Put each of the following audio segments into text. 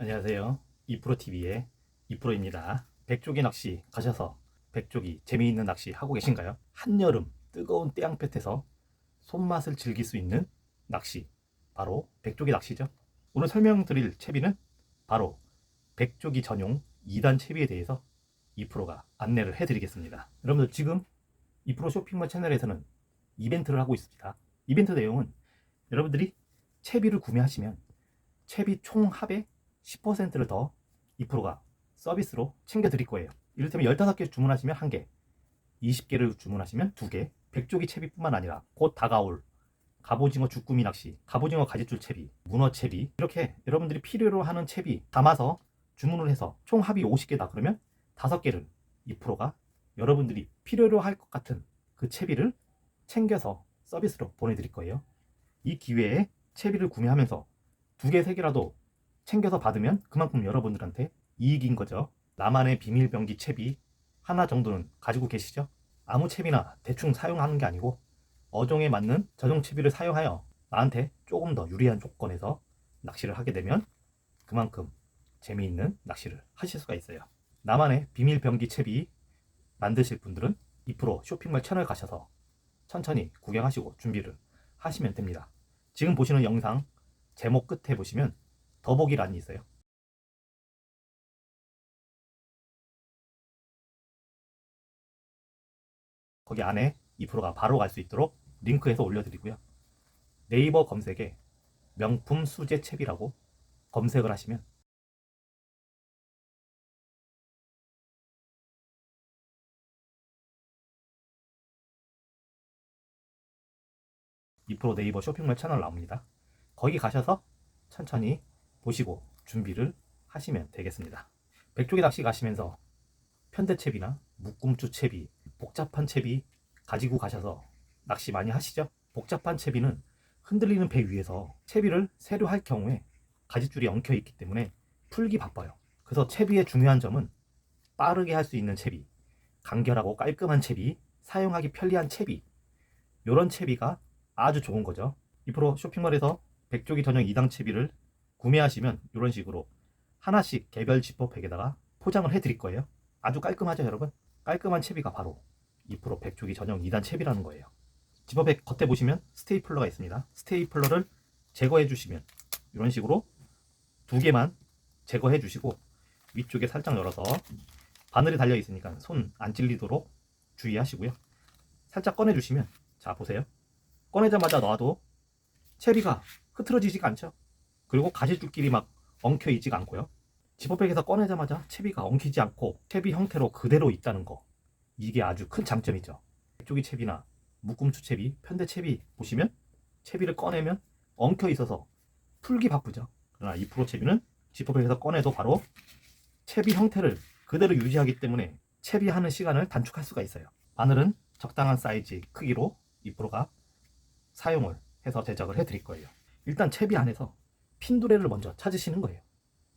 안녕하세요. 이프로TV의 이프로입니다. 백조기 낚시 가셔서 백조기 재미있는 낚시 하고 계신가요? 한여름 뜨거운 태양볕에서 손맛을 즐길 수 있는 낚시 바로 백조기 낚시죠. 오늘 설명드릴 채비는 바로 백조기 전용 2단 채비에 대해서 이프로가 안내를 해드리겠습니다. 여러분들 지금 이프로 쇼핑몰 채널에서는 이벤트를 하고 있습니다. 이벤트 내용은 여러분들이 채비를 구매하시면 채비 총 합의 10%를 더 2%가 서비스로 챙겨 드릴 거예요. 이를테면 15개 주문하시면 1개, 20개를 주문하시면 2개, 백조기 채비뿐만 아니라 곧 다가올 갑오징어 주꾸미 낚시, 갑오징어 가지줄 채비, 문어 채비 이렇게 여러분들이 필요로 하는 채비 담아서 주문을 해서 총 합이 50개다 그러면 5개를 2%가 여러분들이 필요로 할 것 같은 그 채비를 챙겨서 서비스로 보내드릴 거예요. 이 기회에 채비를 구매하면서 두 개, 세 개라도 챙겨서 받으면 그만큼 여러분들한테 이익인 거죠. 나만의 비밀병기 채비 하나 정도는 가지고 계시죠? 아무 채비나 대충 사용하는 게 아니고 어종에 맞는 저종 채비를 사용하여 나한테 조금 더 유리한 조건에서 낚시를 하게 되면 그만큼 재미있는 낚시를 하실 수가 있어요. 나만의 비밀병기 채비 만드실 분들은 2% 쇼핑몰 채널 가셔서 천천히 구경하시고 준비를 하시면 됩니다. 지금 보시는 영상 제목 끝에 보시면 더보기란이 있어요. 거기 안에 2%가 바로 갈 수 있도록 링크해서 올려드리고요. 네이버 검색에 명품 수제 챕이라고 검색을 하시면 이 프로 네이버 쇼핑몰 채널 나옵니다. 거기 가셔서 천천히 보시고 준비를 하시면 되겠습니다. 백조기 낚시 가시면서 편대채비나 묶음주 채비, 복잡한 채비 가지고 가셔서 낚시 많이 하시죠? 복잡한 채비는 흔들리는 배 위에서 채비를 세류할 경우에 가지줄이 엉켜 있기 때문에 풀기 바빠요. 그래서 채비의 중요한 점은 빠르게 할 수 있는 채비, 간결하고 깔끔한 채비, 사용하기 편리한 채비, 이런 채비가 아주 좋은 거죠. 2% 쇼핑몰에서 백조기 전용 2당 채비를 구매하시면 이런 식으로 하나씩 개별 지퍼백에다가 포장을 해드릴 거예요. 아주 깔끔하죠, 여러분? 깔끔한 채비가 바로 2% 백조기 전용 2단 채비라는 거예요. 지퍼백 겉에 보시면 스테이플러가 있습니다. 스테이플러를 제거해 주시면 이런 식으로 두 개만 제거해 주시고 위쪽에 살짝 열어서 바늘이 달려 있으니까 손 안 찔리도록 주의하시고요. 살짝 꺼내 주시면 자 보세요. 꺼내자마자 놔도 채비가 흐트러지지가 않죠. 그리고 가지줄끼리 막 엉켜 있지가 않고요. 지퍼백에서 꺼내자마자 채비가 엉키지 않고 채비 형태로 그대로 있다는 거. 이게 아주 큰 장점이죠. 쪽이 채비나 묶음추 채비, 편대 채비 보시면 채비를 꺼내면 엉켜 있어서 풀기 바쁘죠. 그러나 2% 채비는 지퍼백에서 꺼내도 바로 채비 형태를 그대로 유지하기 때문에 채비하는 시간을 단축할 수가 있어요. 바늘은 적당한 사이즈 크기로 2%가 사용을 해서 제작을 해드릴 거예요. 일단 채비 안에서 핀두레를 먼저 찾으시는 거예요.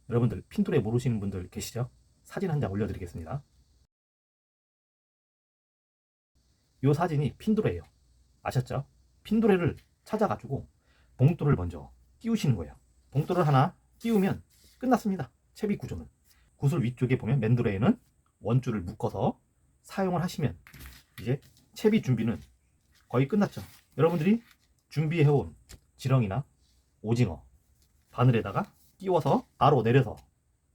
여러분들 핀두레 모르시는 분들 계시죠? 사진 한 장 올려드리겠습니다. 이 사진이 핀두레예요. 아셨죠? 핀두레를 찾아가지고 봉돌을 먼저 끼우시는 거예요. 봉돌을 하나 끼우면 끝났습니다. 채비 구조는. 구슬 위쪽에 보면 맨두레에는 원줄을 묶어서 사용을 하시면 이제 채비 준비는 거의 끝났죠. 여러분들이 준비해온 지렁이나 오징어 바늘에다가 끼워서 바로 내려서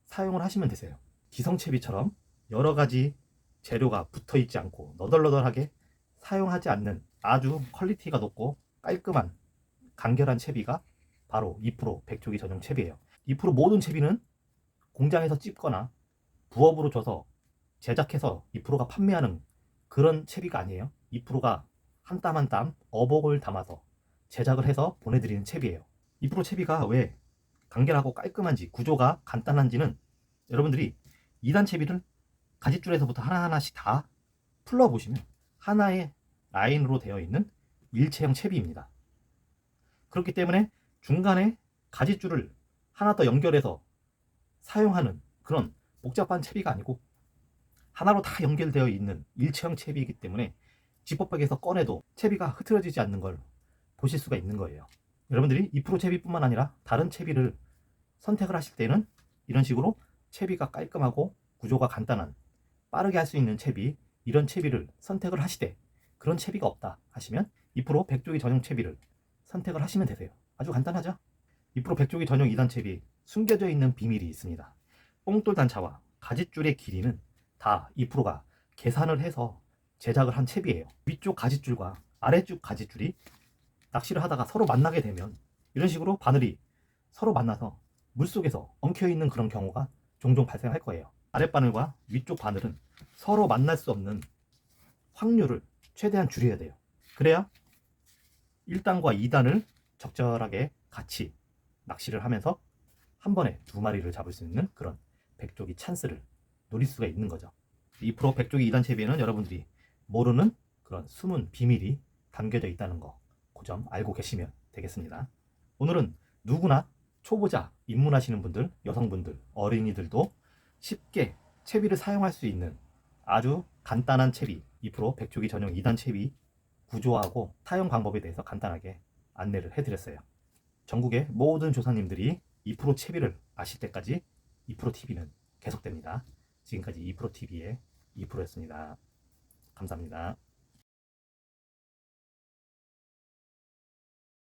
사용을 하시면 되세요. 기성채비처럼 여러 가지 재료가 붙어 있지 않고 너덜너덜하게 사용하지 않는 아주 퀄리티가 높고 깔끔한 간결한 채비가 바로 2% 백조기 전용 채비예요. 2% 모든 채비는 공장에서 찝거나 부업으로 줘서 제작해서 2%가 판매하는 그런 채비가 아니에요. 2%가 한땀 한 땀 어복을 담아서 제작을 해서 보내드리는 채비예요. 2% 채비가 왜 간결하고 깔끔한지 구조가 간단한지는 여러분들이 2단 채비를 가지줄에서부터 하나하나씩 다 풀러보시면 하나의 라인으로 되어 있는 일체형 채비입니다. 그렇기 때문에 중간에 가지줄을 하나 더 연결해서 사용하는 그런 복잡한 채비가 아니고 하나로 다 연결되어 있는 일체형 채비이기 때문에 지퍼백에서 꺼내도 채비가 흐트러지지 않는 걸 보실 수가 있는 거예요. 여러분들이 2% 채비뿐만 아니라 다른 채비를 선택을 하실 때는 이런 식으로 채비가 깔끔하고 구조가 간단한 빠르게 할 수 있는 채비 이런 채비를 선택을 하시되 그런 채비가 없다 하시면 2프로 백조기 전용 채비를 선택을 하시면 되세요. 아주 간단하죠? 2프로 백조기 전용 2단 채비 숨겨져 있는 비밀이 있습니다. 뽕돌 단차와 가짓줄의 길이는 다 2프로가 계산을 해서 제작을 한 채비예요. 위쪽 가짓줄과 아래쪽 가짓줄이 낚시를 하다가 서로 만나게 되면 이런 식으로 바늘이 서로 만나서 물속에서 엉켜 있는 그런 경우가 종종 발생할 거예요. 아랫바늘과 위쪽 바늘은 서로 만날 수 없는 확률을 최대한 줄여야 돼요. 그래야 1단과 2단을 적절하게 같이 낚시를 하면서 한 번에 두 마리를 잡을 수 있는 그런 백조기 찬스를 노릴 수가 있는 거죠. 2프로 백조기 2단 채비에는 여러분들이 모르는 그런 숨은 비밀이 담겨져 있다는 거, 그 점 알고 계시면 되겠습니다. 오늘은 누구나 초보자 입문하시는 분들, 여성분들, 어린이들도 쉽게 채비를 사용할 수 있는 아주 간단한 채비, 2프로 백조기 전용 2단 채비 구조하고 사용 방법에 대해서 간단하게 안내를 해드렸어요. 전국의 모든 조사님들이 2프로 채비를 아실 때까지 2프로 TV는 계속됩니다. 지금까지 2프로 TV의 2프로였습니다. 감사합니다.